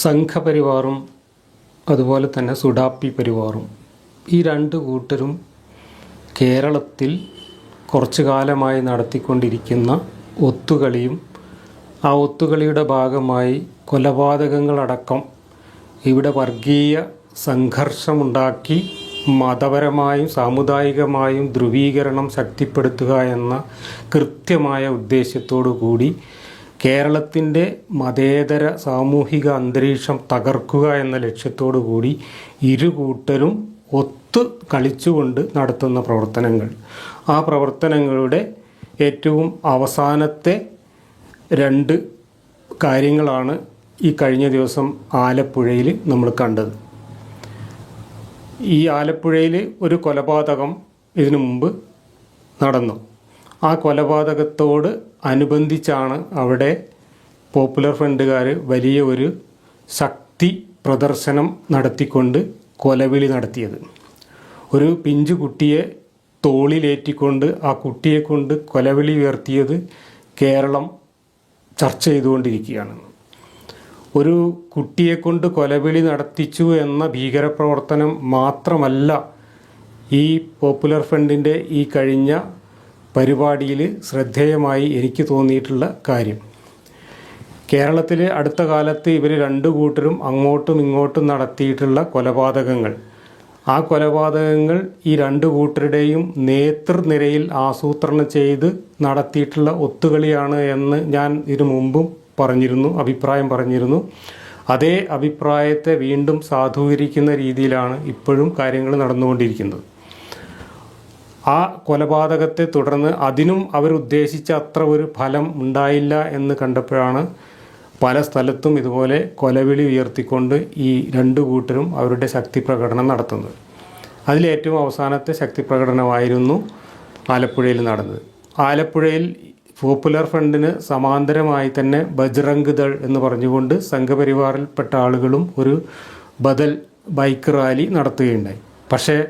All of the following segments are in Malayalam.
സംഘപരിവാറും അതുപോലെ തന്നെ സുഡാപ്പി പരിവാറും ഈ രണ്ട് കൂട്ടരും കേരളത്തിൽ കുറച്ചു കാലമായി നടത്തിക്കൊണ്ടിരിക്കുന്ന ഒത്തുകളിയും ആ ഒത്തുകളിയുടെ ഭാഗമായി കൊലപാതകങ്ങളടക്കം ഇവിടെ വർഗീയ സംഘർഷമുണ്ടാക്കി മതപരമായും സാമുദായികമായും ധ്രുവീകരണം ശക്തിപ്പെടുത്തുക എന്ന കൃത്യമായ ഉദ്ദേശ്യത്തോടു കൂടി കേരളത്തിന്റെ മതേതര സാമൂഹിക അന്തരീക്ഷം തകർക്കുക എന്ന ലക്ഷ്യത്തോടു കൂടി ഇരു കൂട്ടരും ഒത്തു കളിച്ചുകൊണ്ട് നടത്തുന്ന പ്രവർത്തനങ്ങൾ. ആ പ്രവർത്തനങ്ങളുടെ ഏറ്റവും അവസാനത്തെ രണ്ട് കാര്യങ്ങളാണ് ഈ കഴിഞ്ഞ ദിവസം ആലപ്പുഴയിൽ നമ്മൾ കണ്ടത്. ഈ ആലപ്പുഴയിൽ ഒരു കൊലപാതകം ഇതിനു മുമ്പ് നടന്നു. ആ കൊലപാതകത്തോട് അനുബന്ധിച്ചാണ് അവിടെ പോപ്പുലർ ഫ്രണ്ടുകാർ വലിയ ഒരു ശക്തി പ്രദർശനം നടത്തിക്കൊണ്ട് കൊലവിളി നടത്തിയത്. ഒരു പിഞ്ചു കുട്ടിയെ തോളിലേറ്റിക്കൊണ്ട് ആ കുട്ടിയെ കൊണ്ട് കൊലവിളി ഉയർത്തിയത് കേരളം ചർച്ച ചെയ്തുകൊണ്ടിരിക്കുകയാണ്. ഒരു കുട്ടിയെ കൊണ്ട് കൊലവിളി നടത്തിച്ചു എന്ന ഭീകരപ്രവർത്തനം മാത്രമല്ല ഈ പോപ്പുലർ ഫ്രണ്ടിന്റെ ഈ കഴിഞ്ഞ പരിപാടിയിൽ ശ്രദ്ധേയമായി എനിക്ക് തോന്നിയിട്ടുള്ള കാര്യം. കേരളത്തിൽ അടുത്ത കാലത്ത് ഇവർ രണ്ടു കൂട്ടരും അങ്ങോട്ടും ഇങ്ങോട്ടും നടത്തിയിട്ടുള്ള കൊലപാതകങ്ങൾ. ആ കൊലപാതകങ്ങൾ ഈ രണ്ടു കൂട്ടരുടെയും നേതൃനിരയിൽ ആസൂത്രണം ചെയ്ത് നടത്തിയിട്ടുള്ള ഒത്തുകളിയാണ് എന്ന് ഞാൻ ഇതിനു മുമ്പും പറഞ്ഞിരുന്നു അഭിപ്രായം പറഞ്ഞിരുന്നു. അതേ അഭിപ്രായത്തെ വീണ്ടും സാധൂകരിക്കുന്ന രീതിയിലാണ് ഇപ്പോഴും കാര്യങ്ങൾ നടന്നുകൊണ്ടിരിക്കുന്നത്. ആ കൊലപാതകത്തെ തുടർന്ന് അതിനും അവരുദ്ദേശിച്ച അത്ര ഒരു ഫലം ഉണ്ടായില്ല എന്ന് കണ്ടപ്പോഴാണ് പല സ്ഥലത്തും ഇതുപോലെ കൊലവിളി ഉയർത്തിക്കൊണ്ട് ഈ രണ്ട് കൂട്ടരും അവരുടെ ശക്തി പ്രകടനം നടത്തുന്നത്. അതിലേറ്റവും അവസാനത്തെ ശക്തി പ്രകടനമായിരുന്നു ആലപ്പുഴയിൽ നടന്നത്. ആലപ്പുഴയിൽ പോപ്പുലർ ഫ്രണ്ടിന് സമാന്തരമായി തന്നെ ബജ്രംഗ് ദൾ എന്ന് പറഞ്ഞുകൊണ്ട് സംഘപരിവാറിൽപ്പെട്ട ആളുകളും ഒരു ബദൽ ബൈക്ക് റാലി നടത്തുകയുണ്ടായി. പക്ഷേ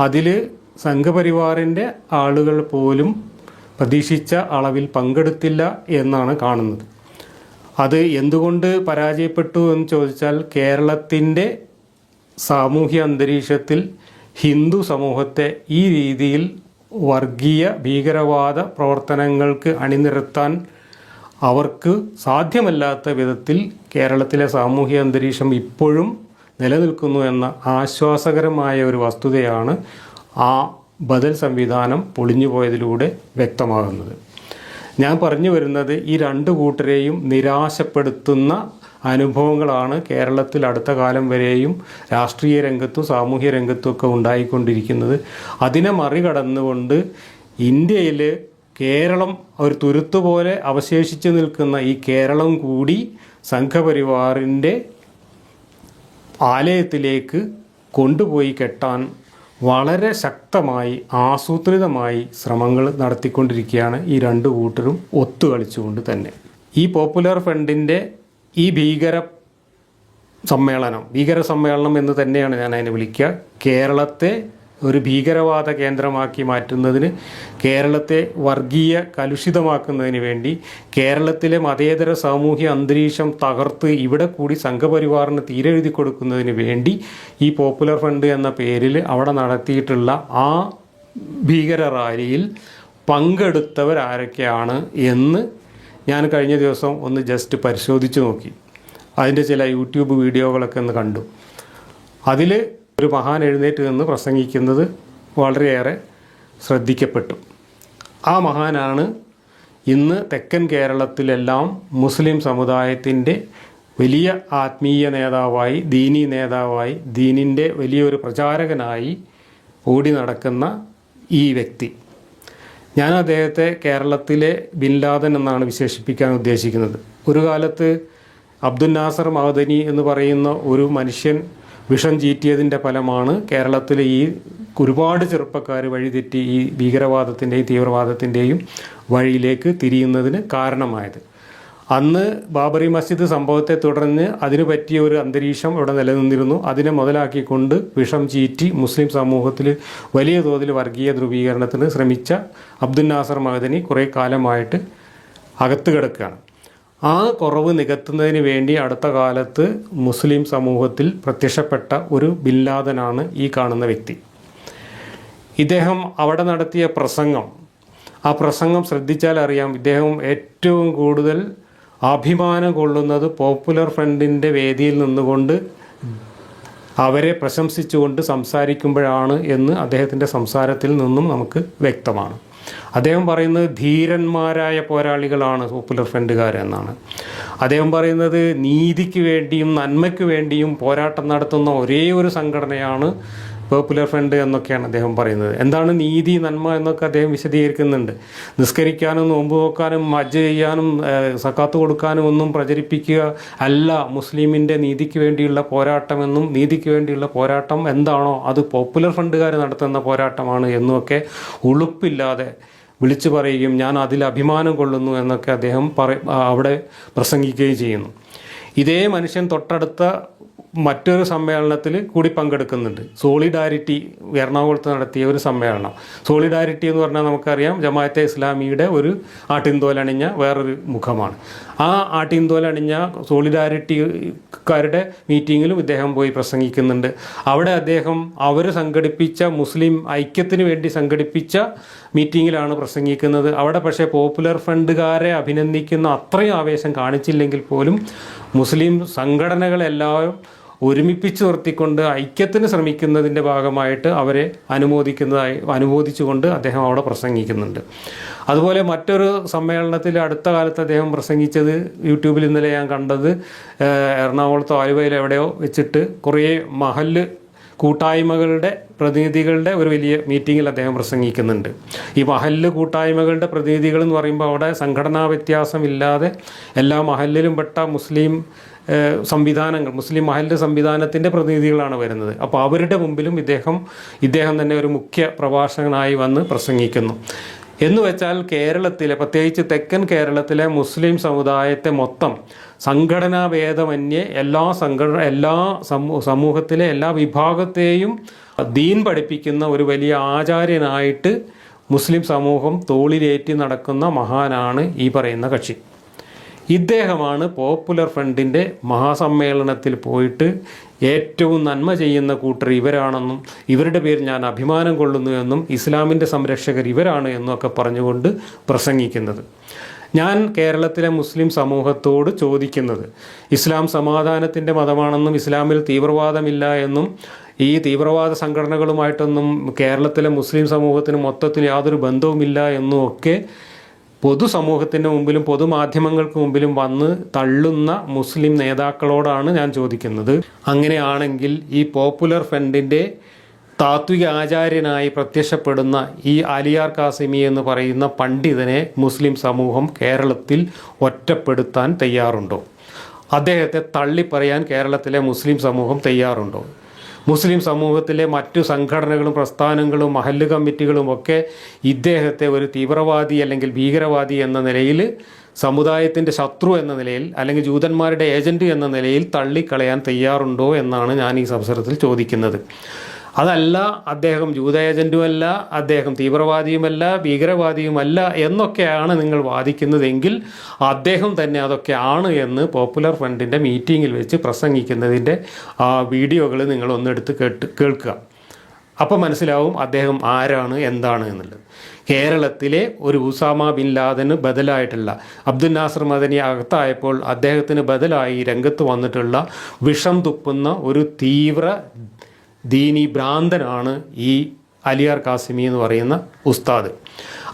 അതിൽ സംഘപരിവാറിന്റെ ആളുകൾ പോലും പ്രതീക്ഷിച്ച അളവിൽ പങ്കെടുത്തില്ല എന്നാണ് കാണുന്നത്. അത് എന്തുകൊണ്ട് പരാജയപ്പെട്ടു എന്ന് ചോദിച്ചാൽ കേരളത്തിന്റെ സാമൂഹ്യ അന്തരീക്ഷത്തിൽ ഹിന്ദു സമൂഹത്തെ ഈ രീതിയിൽ വർഗീയ ഭീകരവാദ പ്രവർത്തനങ്ങൾക്ക് അണിനിരത്താൻ അവർക്ക് സാധ്യമല്ലാത്ത വിധത്തിൽ കേരളത്തിലെ സാമൂഹ്യ അന്തരീക്ഷം ഇപ്പോഴും നിലനിൽക്കുന്നു എന്ന ആശ്വാസകരമായ ഒരു വസ്തുതയാണ് ആ ബദൽ സംവിധാനം പൊളിഞ്ഞുപോയതിലൂടെ വ്യക്തമാകുന്നത്. ഞാൻ പറഞ്ഞു വരുന്നത് ഈ രണ്ട് കൂട്ടരെയും നിരാശപ്പെടുത്തുന്ന അനുഭവങ്ങളാണ് കേരളത്തിൽ അടുത്ത കാലം വരെയും രാഷ്ട്രീയ രംഗത്തും സാമൂഹ്യ രംഗത്തും ഒക്കെ ഉണ്ടായിക്കൊണ്ടിരിക്കുന്നത്. അതിനെ മറികടന്നുകൊണ്ട് ഇന്ത്യയിൽ കേരളം ഒരു തുരുത്തുപോലെ അവശേഷിച്ചു നിൽക്കുന്ന ഈ കേരളം കൂടി സംഘപരിവാറിന്റെ ആലയത്തിലേക്ക് കൊണ്ടുപോയി കെട്ടാൻ വളരെ ശക്തമായി ആസൂത്രിതമായി ശ്രമങ്ങൾ നടത്തിക്കൊണ്ടിരിക്കുകയാണ് ഈ രണ്ട് കൂട്ടരും ഒത്തുകളിച്ചുകൊണ്ട് തന്നെ. ഈ പോപ്പുലർ ഫ്രണ്ടിന്റെ ഈ ഭീകര സമ്മേളനം ഭീകര സമ്മേളനം എന്ന് തന്നെയാണ് ഞാൻ അതിനെ വിളിക്കുക. കേരളത്തെ ഒരു ഭീകരവാദ കേന്ദ്രമാക്കി മാറ്റുന്നതിന് കേരളത്തെ വർഗീയ കലുഷിതമാക്കുന്നതിന് വേണ്ടി കേരളത്തിലെ മതേതര സാമൂഹ്യ അന്തരീക്ഷം തകർത്ത് ഇവിടെ കൂടി സംഘപരിവാറിന് തീരെഴുതി കൊടുക്കുന്നതിന് വേണ്ടി ഈ പോപ്പുലർ ഫണ്ട് എന്ന പേരിൽ അവിടെ നടത്തിയിട്ടുള്ള ആ ഭീകര റാലിയിൽ പങ്കെടുത്തവരാരൊക്കെയാണ് എന്ന് ഞാൻ കഴിഞ്ഞ ദിവസം ഒന്ന് ജസ്റ്റ് പരിശോധിച്ച് നോക്കി. അതിന്റെ ചില യൂട്യൂബ് വീഡിയോകളൊക്കെ ഒന്ന് കണ്ടു. അതിൽ ഒരു മഹാൻ എഴുന്നേറ്റ് നിന്ന് പ്രസംഗിക്കുന്നത് വളരെയേറെ ശ്രദ്ധിക്കപ്പെട്ടു. ആ മഹാനാണ് ഇന്ന് തെക്കൻ കേരളത്തിലെല്ലാം മുസ്ലിം സമുദായത്തിന്റെ വലിയ ആത്മീയ നേതാവായി ദീനി നേതാവായി ദീനിന്റെ വലിയൊരു പ്രചാരകനായി ഓടി നടക്കുന്ന ഈ വ്യക്തി. ഞാൻ അദ്ദേഹത്തെ കേരളത്തിലെ ബിൻ ലാദൻ എന്നാണ് വിശേഷിപ്പിക്കാൻ ഉദ്ദേശിക്കുന്നത്. ഒരു കാലത്ത് അബ്ദുൽ നാസർ മഹദനി എന്ന് പറയുന്ന ഒരു മനുഷ്യൻ വിഷം ചീറ്റിയതിന്റെ ഫലമാണ് കേരളത്തിലെ ഈ ഒരുപാട് ചെറുപ്പക്കാർ വഴിതെറ്റി ഈ ഭീകരവാദത്തിന്റെയും തീവ്രവാദത്തിന്റെയും വഴിയിലേക്ക് തിരിയുന്നതിന് കാരണമായത്. അന്ന് ബാബറി മസ്ജിദ് സംഭവത്തെ തുടർന്ന് അതിനു പറ്റിയ ഒരു അന്തരീക്ഷം ഇവിടെ നിലനിന്നിരുന്നു. അതിനെ മുതലാക്കിക്കൊണ്ട് വിഷം ചീറ്റി മുസ്ലിം സമൂഹത്തിൽ വലിയ തോതിൽ വർഗീയ ധ്രുവീകരണത്തിന് ശ്രമിച്ച അബ്ദുൽ നാസർ മഹദനി കുറേ കാലമായിട്ട് അകത്ത് കിടക്കുകയാണ്. ആ കുറവ് നികത്തുന്നതിന് വേണ്ടി അടുത്ത കാലത്ത് മുസ്ലിം സമൂഹത്തിൽ പ്രത്യക്ഷപ്പെട്ട ഒരു ബില്ലാദനാണ് ഈ കാണുന്ന വ്യക്തി. ഇദ്ദേഹം അവിടെ നടത്തിയ പ്രസംഗം ആ പ്രസംഗം ശ്രദ്ധിച്ചാൽ അറിയാം ഇദ്ദേഹം ഏറ്റവും കൂടുതൽ അഭിമാനം കൊള്ളുന്നത് പോപ്പുലർ ഫ്രണ്ടിന്റെ വേദിയിൽ നിന്നുകൊണ്ട് അവരെ പ്രശംസിച്ചുകൊണ്ട് സംസാരിക്കുമ്പോഴാണ് എന്ന് അദ്ദേഹത്തിന്റെ സംസാരത്തിൽ നിന്നും നമുക്ക് വ്യക്തമാണ്. അദ്ദേഹം പറയുന്നത് ധീരന്മാരായ പോരാളികളാണ് പോപ്പുലർ ഫ്രണ്ടുകാരെന്നാണ് അദ്ദേഹം പറയുന്നത് നീതിക്ക് വേണ്ടിയും നന്മയ്ക്ക് വേണ്ടിയും പോരാട്ടം നടത്തുന്ന ഒരേ ഒരു സംഘടനയാണ് പോപ്പുലർ ഫ്രണ്ട് എന്നൊക്കെയാണ് അദ്ദേഹം പറയുന്നത്. എന്താണ് നീതി നന്മ എന്നൊക്കെ അദ്ദേഹം വിശദീകരിക്കുന്നുണ്ട്. നിസ്കരിക്കാനും നോമ്പ് നോക്കാനും മജ്ജ ചെയ്യാനും സക്കാത്ത് കൊടുക്കാനും ഒന്നും പ്രചരിപ്പിക്കുക അല്ല. മുസ്ലിമിന്റെ നീതിക്ക് വേണ്ടിയുള്ള പോരാട്ടമെന്നും നീതിക്ക് വേണ്ടിയുള്ള പോരാട്ടം എന്താണോ അത് പോപ്പുലർ ഫ്രണ്ടുകാർ നടത്തുന്ന പോരാട്ടമാണ് എന്നൊക്കെ ഉളുപ്പില്ലാതെ വിളിച്ചു പറയുകയും ഞാൻ അതിൽ അഭിമാനം കൊള്ളുന്നു എന്നൊക്കെ അദ്ദേഹം പറ അവിടെ പ്രസംഗിക്കുകയും ചെയ്യുന്നു. ഇതേ മനുഷ്യൻ തൊട്ടടുത്ത മറ്റൊരു സമ്മേളനത്തിൽ കൂടി പങ്കെടുക്കുന്നുണ്ട്. സോളിഡാരിറ്റി എറണാകുളത്ത് നടത്തിയ ഒരു സമ്മേളനം. സോളിഡാരിറ്റി എന്ന് പറഞ്ഞാൽ നമുക്കറിയാം ജമാഅത്തെ ഇസ്ലാമിയുടെ ഒരു ആട്ടിൻതോലണിഞ്ഞ വേറൊരു മുഖമാണ്. ആ ആട്ടിൻതോലണിഞ്ഞ സോളിഡാരിറ്റിക്കാരുടെ മീറ്റിങ്ങിലും ഇദ്ദേഹം പോയി പ്രസംഗിക്കുന്നുണ്ട്. അവിടെ അദ്ദേഹം അവർ സംഘടിപ്പിച്ച മുസ്ലിം ഐക്യത്തിന് വേണ്ടി സംഘടിപ്പിച്ച മീറ്റിങ്ങിലാണ് പ്രസംഗിക്കുന്നത്. അവിടെ പക്ഷേ പോപ്പുലർ ഫ്രണ്ടുകാരെ അഭിനന്ദിക്കുന്ന അത്രയും ആവേശം കാണിച്ചില്ലെങ്കിൽ പോലും മുസ്ലിം സംഘടനകളെല്ലാവരും ഒരുമിപ്പിച്ച് നിർത്തിക്കൊണ്ട് ഐക്യത്തിന് ശ്രമിക്കുന്നതിന്റെ ഭാഗമായിട്ട് അവരെ അനുമോദിക്കുന്നതായി അനുമോദിച്ചുകൊണ്ട് അദ്ദേഹം അവിടെ പ്രസംഗിക്കുന്നുണ്ട്. അതുപോലെ മറ്റൊരു സമ്മേളനത്തിൽ അടുത്ത കാലത്ത് അദ്ദേഹം പ്രസംഗിച്ചത് യൂട്യൂബിൽ ഇന്നലെ ഞാൻ കണ്ടത് എറണാകുളത്തോ ആലുവയിൽ എവിടെയോ വെച്ചിട്ട് കുറേ മഹൽ കൂട്ടായ്മകളുടെ പ്രതിനിധികളുടെ ഒരു വലിയ മീറ്റിങ്ങിൽ അദ്ദേഹം പ്രസംഗിക്കുന്നുണ്ട്. ഈ മഹല്ല് കൂട്ടായ്മകളുടെ പ്രതിനിധികൾ എന്ന് പറയുമ്പോൾ അവിടെ സംഘടനാ വ്യത്യാസമില്ലാതെ എല്ലാ മഹല്ലിലും പെട്ട മുസ്ലിം സംവിധാനങ്ങൾ മുസ്ലിം മഹലിന്റെ സംവിധാനത്തിന്റെ പ്രതിനിധികളാണ് വരുന്നത്. അപ്പോൾ അവരുടെ മുമ്പിലും ഇദ്ദേഹം ഇദ്ദേഹം തന്നെ ഒരു മുഖ്യ പ്രഭാഷകനായി വന്ന് പ്രസംഗിക്കുന്നു. എന്ന് വെച്ചാൽ കേരളത്തിലെ പ്രത്യേകിച്ച് തെക്കൻ കേരളത്തിലെ മുസ്ലിം സമുദായത്തെ മൊത്തം സംഘടനാ ഭേദമന്യേ എല്ലാ സംഘടന എല്ലാ സമൂ സമൂഹത്തിലെ എല്ലാ വിഭാഗത്തെയും ദീൻ പഠിപ്പിക്കുന്ന ഒരു വലിയ ആചാര്യനായിട്ട് മുസ്ലിം സമൂഹം തോളിലേറ്റി നടക്കുന്ന മഹാനാണ് ഈ പറയുന്ന കക്ഷി. ഇദ്ദേഹമാണ് പോപ്പുലർ ഫ്രണ്ടിന്റെ മഹാസമ്മേളനത്തിൽ പോയിട്ട് ഏറ്റവും നന്മ ചെയ്യുന്ന കൂട്ടർ ഇവരാണെന്നും ഇവരുടെ പേര് ഞാൻ അഭിമാനം കൊള്ളുന്നു എന്നും ഇസ്ലാമിന്റെ സംരക്ഷകർ ഇവരാണ് എന്നൊക്കെ പറഞ്ഞുകൊണ്ട് പ്രസംഗിക്കുന്നത്. ഞാൻ കേരളത്തിലെ മുസ്ലിം സമൂഹത്തോട് ചോദിക്കുന്നത് ഇസ്ലാം സമാധാനത്തിന്റെ മതമാണെന്നും ഇസ്ലാമിൽ തീവ്രവാദമില്ല എന്നും ഈ തീവ്രവാദ സംഘടനകളുമായിട്ടൊന്നും കേരളത്തിലെ മുസ്ലിം സമൂഹത്തിന് മൊത്തത്തിൽ യാതൊരു ബന്ധവുമില്ല എന്നും ഒക്കെ പൊതുസമൂഹത്തിന്റെ മുമ്പിലും പൊതുമാധ്യമങ്ങൾക്ക് മുമ്പിലും വന്ന് തള്ളുന്ന മുസ്ലിം നേതാക്കളോടാണ് ഞാൻ ചോദിക്കുന്നത്. അങ്ങനെയാണെങ്കിൽ ഈ പോപ്പുലർ ഫ്രണ്ടിന്റെ താത്വിക ആചാര്യനായി പ്രത്യക്ഷപ്പെടുന്ന ഈ അലിയാർ കാസിമി എന്ന് പറയുന്ന പണ്ഡിതനെ മുസ്ലിം സമൂഹം കേരളത്തിൽ ഒറ്റപ്പെടുത്താൻ തയ്യാറുണ്ടോ? അദ്ദേഹത്തെ തള്ളിപ്പറയാൻ കേരളത്തിലെ മുസ്ലിം സമൂഹം തയ്യാറുണ്ടോ? മുസ്ലിം സമൂഹത്തിലെ മറ്റു സംഘടനകളും പ്രസ്ഥാനങ്ങളും മഹല്ല് കമ്മിറ്റികളും ഒക്കെ ഇദ്ദേഹത്തെ ഒരു തീവ്രവാദി അല്ലെങ്കിൽ ഭീകരവാദി എന്ന നിലയിൽ സമുദായത്തിന്റെ ശത്രു എന്ന നിലയിൽ അല്ലെങ്കിൽ ജൂതന്മാരുടെ ഏജന്റ് എന്ന നിലയിൽ തള്ളിക്കളയാൻ തയ്യാറുണ്ടോ എന്നാണ് ഞാൻ ഈ അവസരത്തിൽ ചോദിക്കുന്നത്. അതല്ല അദ്ദേഹം ജൂത ഏജന്റുമല്ല അദ്ദേഹം തീവ്രവാദിയുമല്ല ഭീകരവാദിയുമല്ല എന്നൊക്കെയാണ് നിങ്ങൾ വാദിക്കുന്നതെങ്കിൽ അദ്ദേഹം തന്നെ അതൊക്കെ ആണ് എന്ന് പോപ്പുലർ ഫ്രണ്ടിന്റെ മീറ്റിങ്ങിൽ വെച്ച് പ്രസംഗിക്കുന്നതിന്റെ വീഡിയോകൾ നിങ്ങൾ ഒന്നെടുത്ത് കേട്ട് കേൾക്കുക. അപ്പോൾ മനസ്സിലാവും അദ്ദേഹം ആരാണ് എന്താണ് എന്നുള്ളത്. കേരളത്തിലെ ഒരു ഉസാമ ബിൻ ലാദന് ബദലായിട്ടുള്ള അബ്ദുൽ നാസർ മദനി അകത്തായപ്പോൾ അദ്ദേഹത്തിന് ബദലായി രംഗത്ത് വന്നിട്ടുള്ള വിഷം തുപ്പുന്ന ഒരു തീവ്ര ദീനി ഭ്രാന്തനാണ് ഈ അലിയാർ കാസിമി എന്ന് പറയുന്ന ഉസ്താദ്.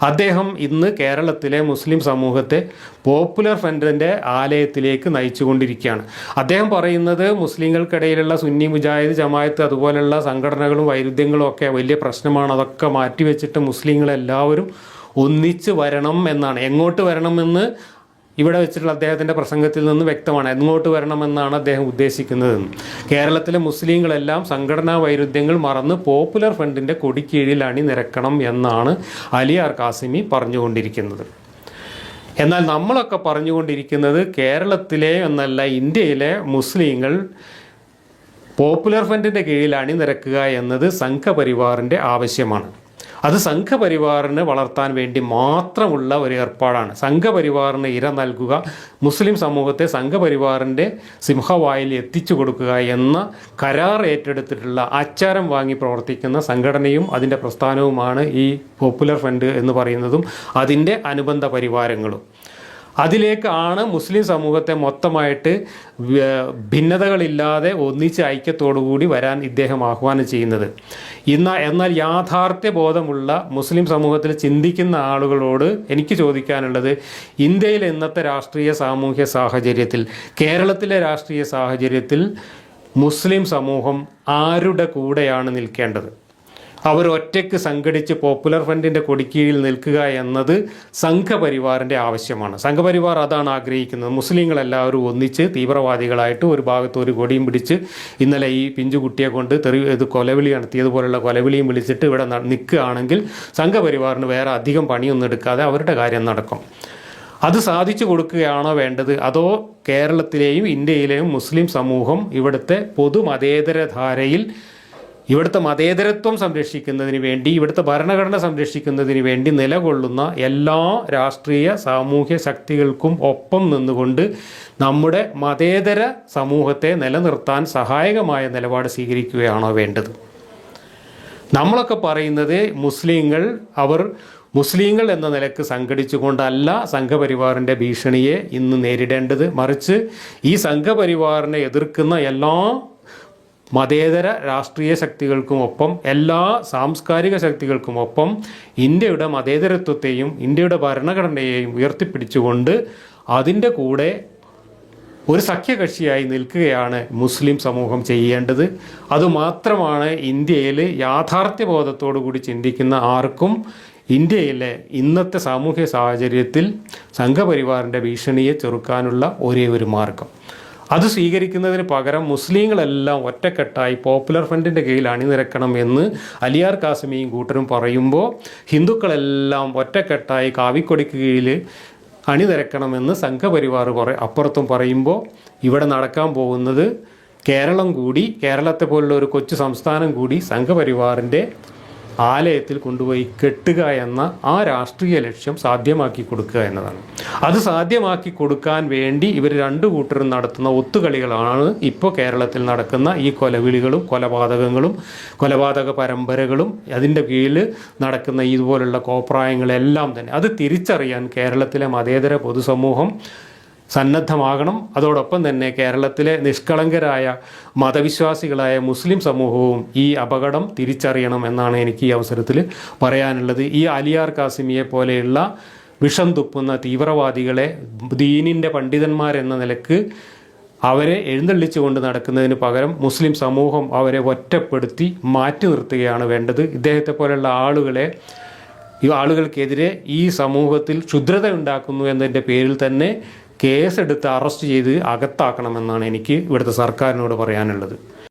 അദ്ദേഹം ഇന്ന് കേരളത്തിലെ മുസ്ലിം സമൂഹത്തെ പോപ്പുലർ ഫ്രണ്ടിന്റെ ആലയത്തിലേക്ക് നയിച്ചുകൊണ്ടിരിക്കുകയാണ്. അദ്ദേഹം പറയുന്നത് മുസ്ലിങ്ങൾക്കിടയിലുള്ള സുന്നി മുജാഹിദ് ജമായത്ത് അതുപോലെയുള്ള സംഘടനകളും വൈരുദ്ധ്യങ്ങളും ഒക്കെ വലിയ പ്രശ്നമാണ്. അതൊക്കെ മാറ്റിവെച്ചിട്ട് മുസ്ലിങ്ങളെല്ലാവരും ഒന്നിച്ച് വരണം എന്നാണ്. എങ്ങോട്ട് വരണമെന്ന് ഇവിടെ വെച്ചിട്ടുള്ള അദ്ദേഹത്തിന്റെ പ്രസംഗത്തിൽ നിന്ന് വ്യക്തമാണ് എങ്ങോട്ട് വരണമെന്നാണ് അദ്ദേഹം ഉദ്ദേശിക്കുന്നതെന്ന്. കേരളത്തിലെ മുസ്ലിങ്ങളെല്ലാം സംഘടനാ വൈരുദ്ധ്യങ്ങൾ മറന്ന് പോപ്പുലർ ഫ്രണ്ടിന്റെ കൊടിക്കീഴിൽ അണിനിരക്കണം എന്നാണ് അലിയാർ കാസിമി പറഞ്ഞുകൊണ്ടിരിക്കുന്നത്. എന്നാൽ നമ്മളൊക്കെ പറഞ്ഞുകൊണ്ടിരിക്കുന്നത് കേരളത്തിലെ എന്നല്ല ഇന്ത്യയിലെ മുസ്ലിങ്ങൾ പോപ്പുലർ ഫ്രണ്ടിന്റെ കീഴിൽ അണിനിരക്കുക എന്നത് സംഘപരിവാറിന്റെ ആവശ്യമാണ്. അത് സംഘപരിവാറിനെ വളർത്താൻ വേണ്ടി മാത്രമുള്ള ഒരു ഏർപ്പാടാണ്. സംഘപരിവാറിന് ഇര നൽകുക മുസ്ലിം സമൂഹത്തെ സംഘപരിവാറിന്റെ സിംഹവായിൽ എത്തിച്ചു കൊടുക്കുക എന്ന കരാർ ഏറ്റെടുത്തിട്ടുള്ള അച്ചാരം വാങ്ങി പ്രവർത്തിക്കുന്ന സംഘടനയും അതിന്റെ പ്രസ്ഥാനവുമാണ് ഈ പോപ്പുലർ ഫ്രണ്ട് എന്ന് പറയുന്നതും അതിന്റെ അനുബന്ധ പരിവാരങ്ങളും. അതിലേക്കാണ് മുസ്ലിം സമൂഹത്തെ മൊത്തമായിട്ട് ഭിന്നതകളില്ലാതെ ഒന്നിച്ച് ഐക്യത്തോടുകൂടി വരാൻ ഇദ്ദേഹം ആഹ്വാനം ചെയ്യുന്നത്. ഇന്ന എന്നാൽ യാഥാർത്ഥ്യ ബോധമുള്ള മുസ്ലിം സമൂഹത്തിൽ ചിന്തിക്കുന്ന ആളുകളോട് എനിക്ക് ചോദിക്കാനുള്ളത് ഇന്ത്യയിലെ ഇന്നത്തെ രാഷ്ട്രീയ സാമൂഹ്യ സാഹചര്യത്തിൽ കേരളത്തിലെ രാഷ്ട്രീയ സാഹചര്യത്തിൽ മുസ്ലിം സമൂഹം ആരുടെ കൂടെയാണ് നിൽക്കേണ്ടത്? അവർ ഒറ്റയ്ക്ക് സംഘടിച്ച് പോപ്പുലർ ഫ്രണ്ടിന്റെ കൊടിക്കീഴിൽ നിൽക്കുക എന്നത് സംഘപരിവാറിന്റെ ആവശ്യമാണ്. സംഘപരിവാർ അതാണ് ആഗ്രഹിക്കുന്നത്. മുസ്ലിങ്ങളെല്ലാവരും ഒന്നിച്ച് തീവ്രവാദികളായിട്ട് ഒരു ഭാഗത്ത് ഒരു കൊടിയും പിടിച്ച് ഇന്നലെ ഈ പിഞ്ചുകുട്ടിയെ കൊണ്ട് തെറി ഇത് കൊലവിളി നടത്തിയതുപോലുള്ള കൊലവിളിയും വിളിച്ചിട്ട് ഇവിടെ നിൽക്കുകയാണെങ്കിൽ സംഘപരിവാറിന് വേറെ അധികം പണിയൊന്നും എടുക്കാതെ അവരുടെ കാര്യം നടക്കും. അത് സാധിച്ചു കൊടുക്കുകയാണോ വേണ്ടത്? അതോ കേരളത്തിലെയും ഇന്ത്യയിലെയും മുസ്ലിം സമൂഹം ഇവിടുത്തെ പൊതുമതേതര ധാരയിൽ ഇവിടുത്തെ മതേതരത്വം സംരക്ഷിക്കുന്നതിന് വേണ്ടി ഇവിടുത്തെ ഭരണഘടന സംരക്ഷിക്കുന്നതിന് വേണ്ടി നിലകൊള്ളുന്ന എല്ലാ രാഷ്ട്രീയ സാമൂഹ്യ ശക്തികൾക്കും ഒപ്പം നിന്നുകൊണ്ട് നമ്മുടെ മതേതര സമൂഹത്തെ നിലനിർത്താൻ സഹായകമായ നിലപാട് സ്വീകരിക്കുകയാണോ വേണ്ടത്? നമ്മളൊക്കെ പറയുന്നത് മുസ്ലിങ്ങൾ അവർ മുസ്ലിങ്ങൾ എന്ന നിലയ്ക്ക് സംഘടിച്ചുകൊണ്ടല്ല സംഘപരിവാറിന്റെ ഭീഷണിയെ ഇന്ന് നേരിടേണ്ടത്. മറിച്ച് ഈ സംഘപരിവാറിനെ എതിർക്കുന്ന എല്ലാ മതേതര രാഷ്ട്രീയ ശക്തികൾക്കുമൊപ്പം എല്ലാ സാംസ്കാരിക ശക്തികൾക്കുമൊപ്പം ഇന്ത്യയുടെ മതേതരത്വത്തെയും ഇന്ത്യയുടെ ഭരണഘടനയെയും ഉയർത്തിപ്പിടിച്ചുകൊണ്ട് അതിന്റെ കൂടെ ഒരു സഖ്യകക്ഷിയായി നിൽക്കുകയാണ് മുസ്ലിം സമൂഹം ചെയ്യേണ്ടത്. അതുമാത്രമാണ് ഇന്ത്യയിൽ യാഥാർത്ഥ്യബോധത്തോടു കൂടി ചിന്തിക്കുന്ന ആർക്കും ഇന്ത്യയിലെ ഇന്നത്തെ സാമൂഹ്യ സാഹചര്യത്തിൽ സംഘപരിവാറിന്റെ ഭീഷണിയെ ചെറുക്കാനുള്ള ഒരേ ഒരു മാർഗം. അത് സ്വീകരിക്കുന്നതിന് പകരം മുസ്ലിങ്ങളെല്ലാം ഒറ്റക്കെട്ടായി പോപ്പുലർ ഫ്രണ്ടിന്റെ കീഴിൽ അണിനിരക്കണം എന്ന് അലിയാർ കാസിമിയും കൂട്ടരും പറയുമ്പോൾ ഹിന്ദുക്കളെല്ലാം ഒറ്റക്കെട്ടായി കാവിക്കൊടിക്ക് കീഴിൽ അണിനിരക്കണമെന്ന് സംഘപരിവാർ പറ അപ്പുറത്തും പറയുമ്പോൾ ഇവിടെ നടക്കാൻ പോകുന്നത് കേരളം കൂടി കേരളത്തെ പോലുള്ള ഒരു കൊച്ചു സംസ്ഥാനം കൂടി സംഘപരിവാറിന്റെ ആലയത്തിൽ കൊണ്ടുപോയി കെട്ടുക എന്ന ആ രാഷ്ട്രീയ ലക്ഷ്യം സാധ്യമാക്കി കൊടുക്കുക എന്നതാണ്. അത് സാധ്യമാക്കി കൊടുക്കാൻ വേണ്ടി ഇവർ രണ്ടു കൂട്ടരും നടത്തുന്ന ഒത്തുകളികളാണ് ഇപ്പോൾ കേരളത്തിൽ നടക്കുന്ന ഈ കൊലവിളികളും കൊലപാതകങ്ങളും കൊലപാതക പരമ്പരകളും അതിന്റെ കീഴിൽ നടക്കുന്ന ഇതുപോലുള്ള കോപ്രായങ്ങളെല്ലാം തന്നെ. അത് തിരിച്ചറിയാൻ കേരളത്തിലെ മതേതര പൊതുസമൂഹം സന്നദ്ധമാകണം. അതോടൊപ്പം തന്നെ കേരളത്തിലെ നിഷ്കളങ്കരായ മതവിശ്വാസികളായ മുസ്ലിം സമൂഹവും ഈ അപകടം തിരിച്ചറിയണം എന്നാണ് എനിക്ക് ഈ അവസരത്തിൽ പറയാനുള്ളത്. ഈ അലിയാർ കാസിമിയെ പോലെയുള്ള വിഷം തുപ്പുന്ന തീവ്രവാദികളെ ദീനിന്റെ പണ്ഡിതന്മാരെന്ന നിലയ്ക്ക് അവരെ എഴുന്നള്ളിച്ചുകൊണ്ട് നടക്കുന്നതിന് പകരം മുസ്ലിം സമൂഹം അവരെ ഒറ്റപ്പെടുത്തി മാറ്റി നിർത്തുകയാണ് വേണ്ടത്. ഇദ്ദേഹത്തെ പോലെയുള്ള ആളുകളെ ഈ ആളുകൾക്കെതിരെ ഈ സമൂഹത്തിൽ ക്ഷുദ്രത ഉണ്ടാക്കുന്നു എന്നതിന്റെ പേരിൽ തന്നെ കേസെടുത്ത് അറസ്റ്റ് ചെയ്ത് അകത്താക്കണമെന്നാണ് എനിക്ക് ഇവിടുത്തെ സർക്കാരിനോട് പറയാനുള്ളത്.